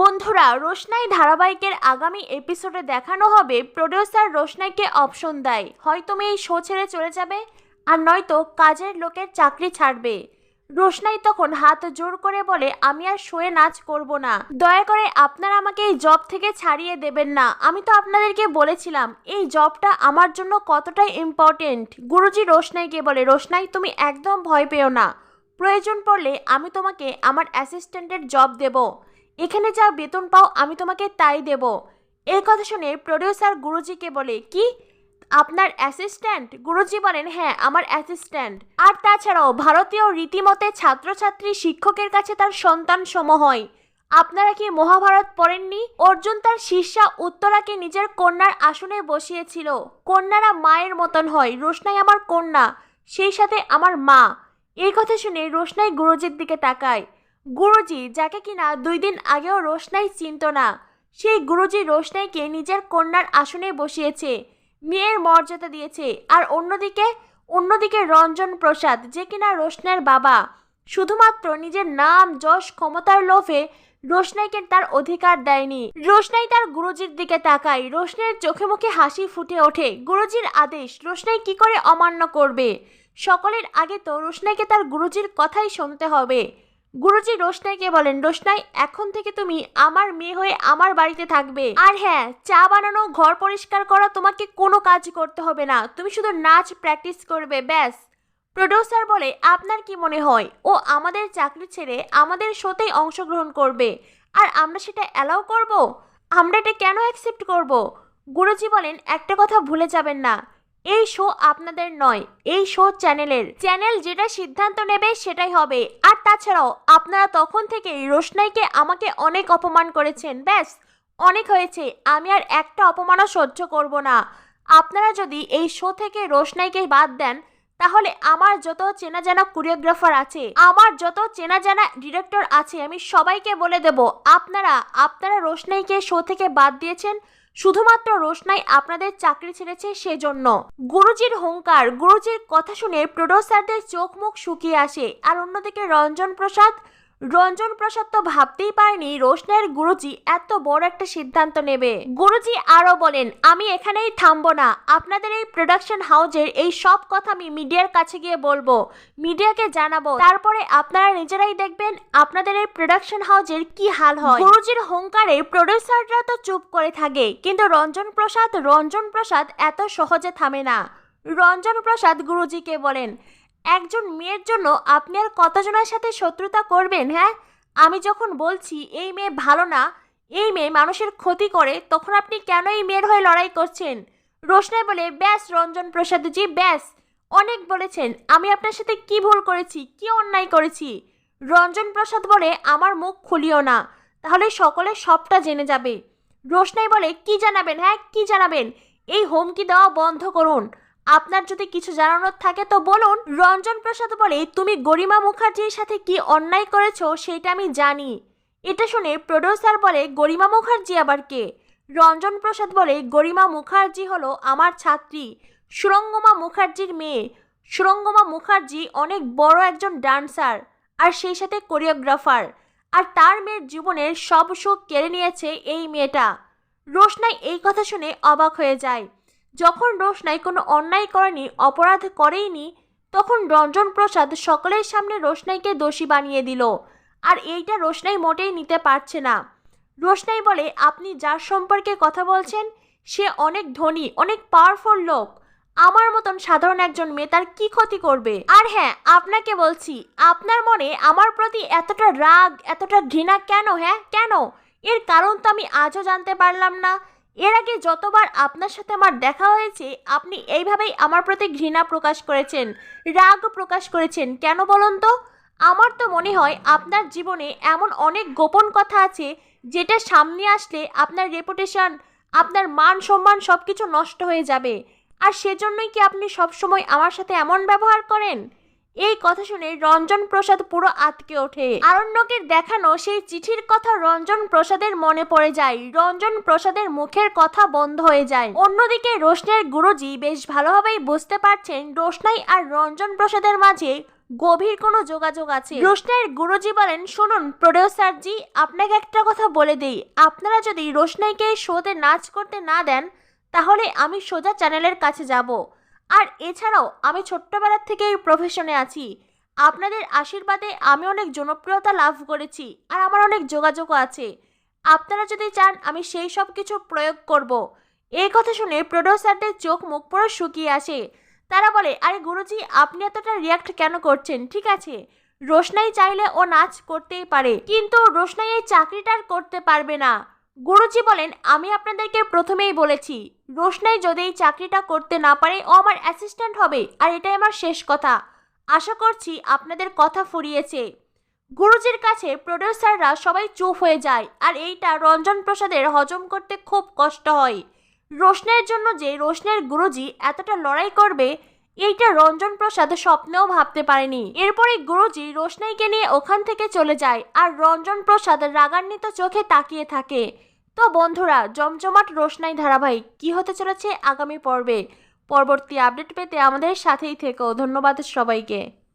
বন্ধুরা, রোশনাই ধারাবাহিকের আগামী এপিসোডে দেখানো হবে প্রডিউসার রোশনাইকে অপশন দেয়। হয় তুমি এই শো ছেড়ে চলে যাবে, আর নয়তো কাজের লোকের চাকরি ছাড়বে। রোশনাই তখন হাত জোর করে বলে, আমি আর শোয়ে নাচ করব না। দয়া করে আপনারা আমাকে এই জব থেকে ছাড়িয়ে দেবেন না। আমি তো আপনাদেরকে বলেছিলাম, এই জবটা আমার জন্য কতটাই ইম্পর্টেন্ট। গুরুজি রোশনাইকে বলে, রোশনাই, তুমি একদম ভয় পেও না। প্রয়োজন পড়লে আমি তোমাকে আমার অ্যাসিস্ট্যান্টের জব দেব। এখানে যা বেতন পাও, আমি তোমাকে তাই দেব। এই কথা শুনে প্রডিউসার গুরুজিকে বলে, কি? আপনার অ্যাসিস্ট্যান্ট? গুরুজি বলেন হ্যাঁ আমার অ্যাসিস্ট্যান্ট। আর তাছাড়াও ভারতীয় রীতিমতে ছাত্রছাত্রী শিক্ষকের কাছে তার সন্তান সম হয়। আপনারা কি মহাভারত পড়েননি? অর্জুন তার শিষ্যা উত্তরাকে নিজের কন্যার আসনে বসিয়েছিল। কন্যারা মায়ের মতন হয়, রোশনাই আমার কন্যা, সেই সাথে আমার মা। এই কথা শুনে রোশনাই গুরুজির দিকে তাকায়। গুরুজি, যাকে কিনা দুই দিন আগেও রোশনাই চিনত না, সেই গুরুজি রোশনাইকে নিজের কন্যার আসনে বসিয়েছে, মেয়ের মর্যাদা দিয়েছে, আর অন্যদিকে অন্যদিকে রঞ্জন প্রসাদ, যে কিনা রোশনের বাবা। শুধুমাত্র নিজের নাম, যশ, ক্ষমতার লোভে রোশনাইকে তার অধিকার দেয়নি। রোশনাই তার গুরুজির দিকে তাকায় রোশনের চোখে মুখে হাসি ফুটে ওঠে। গুরুজির আদেশ, রোশনাই কি করে অমান্য করবে? সকলের আগে তো রোশনাইকে তার গুরুজির কথাই শুনতে হবে। গুরুজি রোশনাইকে বলেন, রোশনাই, এখন থেকে তুমি আমার মেয়ে হয়ে আমার বাড়িতে থাকবে। আর হ্যাঁ চা বানানো, ঘর পরিষ্কার করা তোমাকে কোনো কাজ করতে হবে না। তুমি শুধু নাচ প্র্যাকটিস করবে, ব্যাস। প্রডিউসার বলে, আপনার কি মনে হয়? ও আমাদের চাকরি ছেড়ে আমাদের শোতেই অংশগ্রহণ করবে। আর আমরা সেটা অ্যালাউ করব? আমরা এটা কেন অ্যাকসেপ্ট করব? গুরুজি বলেন, একটা কথা ভুলে যাবেন না। এই শো আপনাদের নয়, এই শো চ্যানেলের চ্যানেল যেটা সিদ্ধান্ত নেবে, সেটাই হবে। আর তাছাড়াও, আপনারা তখন থেকেই রোশনাইকে আমাকে অনেক অপমান করেছেন। ব্যাস, অনেক হয়েছে। আমি আর একটা অপমানও সহ্য করব না। আপনারা যদি এই শো থেকে রোশনাইকে বাদ দেন, তাহলে আমার যত চেনা জানা কোরিওগ্রাফার আছে, আমার যত চেনা জানা ডিরেক্টর আছে, আমি সবাইকে বলে দেব, আপনারা আপনারা রোশনাইকে শো থেকে বাদ দিয়েছেন শুধুমাত্র রোশনাই আপনাদের চাকরি ছেড়েছে সেজন্য। গুরুজির হুঙ্কার, গুরুজির কথা শুনে প্রডিউসারদের চোখ মুখ শুকিয়ে আসে। আর অন্যদিকে রঞ্জন প্রসাদ রঞ্জন প্রসাদ তো ভাবতেই পারেনি রোশনাইয়ের গুরুজি এত বড় একটা সিদ্ধান্ত নেবে। গুরুজি আরও বলেন, আমি এখানেই থামবো না। আপনাদের এই প্রোডাকশন হাউজের এই সব কথা আমি মিডিয়ার কাছে গিয়ে বলব, মিডিয়াকে জানাব। তারপরে আপনারা নিজেরাই দেখবেন আপনাদের এই প্রোডাকশন হাউজের কি হাল হয়। গুরুজির হুঙ্কারে প্রডিউসাররা তো চুপ করে থাকে, কিন্তু রঞ্জন প্রসাদ রঞ্জন প্রসাদ এত সহজে থামে না। রঞ্জন প্রসাদ গুরুজিকে বলেন একজন মেয়ের জন্য আপনি আর কতজনের সাথে শত্রুতা করবেন হ্যাঁ? আমি যখন বলছি, এই মেয়ে ভালো না, এই মেয়ে মানুষের ক্ষতি করে, তখন আপনি কেন এই মেয়ের হয়ে লড়াই করছেন? রোশনাই বলে, ব্যাস, রঞ্জন প্রসাদজি, ব্যাস। অনেক বলেছেন, আমি আপনার সাথে কি ভুল করেছি, কি অন্যায় করেছি? রঞ্জন প্রসাদ বলে, আমার মুখ খুলিও না, তাহলে সকলে সবটা জেনে যাবে। রোশনাই বলে, কি জানাবেন হ্যাঁ? কি জানাবেন? এই হুমকি দেওয়া বন্ধ করুন। আপনার যদি কিছু জানানোর থাকে তো বলুন। রঞ্জন প্রসাদ বলে, তুমি গরিমা মুখার্জির সাথে কি অন্যায় করেছ সেটা আমি জানি। এটা শুনে প্রডিউসার বলে, গরিমা মুখার্জি আবার কে? রঞ্জন প্রসাদ বলে, গরিমা মুখার্জি হলো আমার ছাত্রী, সুরঙ্গমা মুখার্জির মেয়ে। সুরঙ্গমা মুখার্জি অনেক বড় একজন ডান্সার আর সেই সাথে কোরিওগ্রাফার আর তার মেয়ের জীবনের সব সুখ কেড়ে নিয়েছে এই মেয়েটা। রোশনাই এই কথা শুনে অবাক হয়ে যায়। যখন রোশনাই কোনো অন্যায় করেনি, অপরাধ করেইনি, তখন রঞ্জন প্রসাদ সকলের সামনে রোশনাইকে দোষী বানিয়ে দিল। আর এইটা রোশনাই মোটেই নিতে পারছে না। রোশনাই বলে, আপনি যার সম্পর্কে কথা বলছেন, সে অনেক ধনী, অনেক পাওয়ারফুল লোক। আমার মতন সাধারণ একজন মেয়ে তার কি ক্ষতি করবে? আর হ্যাঁ আপনাকে বলছি, আপনার মনে আমার প্রতি এতটা রাগ, এতটা ঘৃণা কেন হ্যাঁ কেন? এর কারণ তো আমি আজও জানতে পারলাম না। এর আগে যতবার আপনার সাথে আমার দেখা হয়েছে, আপনি এইভাবেই আমার প্রতি ঘৃণা প্রকাশ করেছেন, রাগ প্রকাশ করেছেন। কেন বলুন তো? আমার তো মনে হয় আপনার জীবনে এমন অনেক গোপন কথা আছে, যেটা সামনে আসলে আপনার রেপুটেশন আপনার মান সম্মান সব কিছু নষ্ট হয়ে যাবে। আর সেজন্যই কি আপনি সবসময় আমার সাথে এমন ব্যবহার করেন? এই কথা শুনে রঞ্জন প্রসাদ পুরো আতকে ওঠে। আরণ্যকের দেখানো সেই চিঠির কথা রঞ্জন প্রসাদের মনে পড়ে যায়। রঞ্জন প্রসাদের মুখের কথা বন্ধ হয়ে যায়। অন্যদিকে রোশনের গুরুজি বেশ ভালোভাবেই বুঝতে পারছেন রোশনাই আর রঞ্জন প্রসাদের মাঝে গভীর কোনো যোগাযোগ আছে। রোশনাইয়ের গুরুজি বলেন, শুনুন প্রডিউসারজি আপনাকে একটা কথা বলে দিই। আপনারা যদি রোশনাইকে শোতে নাচ করতে না দেন, তাহলে আমি সোজা চ্যানেলের কাছে যাব। আর এছাড়াও আমি ছোট্টবেলার থেকে এই প্রফেশনে আছি। আপনাদের আশীর্বাদে আমি অনেক জনপ্রিয়তা লাভ করেছি আর আমার অনেক যোগাযোগও আছে। আপনারা যদি চান আমি সেই সব কিছু প্রয়োগ করব। এই কথা শুনে প্রডিউসারদের চোখ মুখ পুরো শুকিয়ে আসে। তারা বলে, আরে গুরুজি, আপনি এতটা রিয়াক্ট কেন করছেন? ঠিক আছে। রোশনাই চাইলে ও নাচ করতেই পারে। কিন্তু রোশনাই এই চাকরিটা আর করতে পারবে না। গুরুজি বলেন, আমি আপনাদেরকে প্রথমেই বলেছি, রোশনাই যদি এই চাকরিটা করতে না পারে, ও আমার অ্যাসিস্ট্যান্ট হবে, আর এটাই আমার শেষ কথা। আশা করছি আপনাদের কথা ফুরিয়েছে। গুরুজির কাছে প্রডিউসাররা সবাই চুপ হয়ে যায়, আর এইটা রঞ্জন প্রসাদের হজম করতে খুব কষ্ট হয়। রোশনের জন্য যে রোশনের গুরুজি এতটা লড়াই করবে এইটা রঞ্জন প্রসাদ স্বপ্নেও ভাবতে পারেনি। এরপরে গুরুজি রোশনাইকে নিয়ে ওখান থেকে চলে যায় আর রঞ্জন প্রসাদ রাগান্বিত চোখে তাকিয়ে থাকে। তো বন্ধুরা, জমজমাট রোশনাই ধারাবাহিক কি হতে চলেছে আগামী পর্বে? পরবর্তী আপডেট পেতে আমাদের সাথেই থেকো। ধন্যবাদ সবাইকে।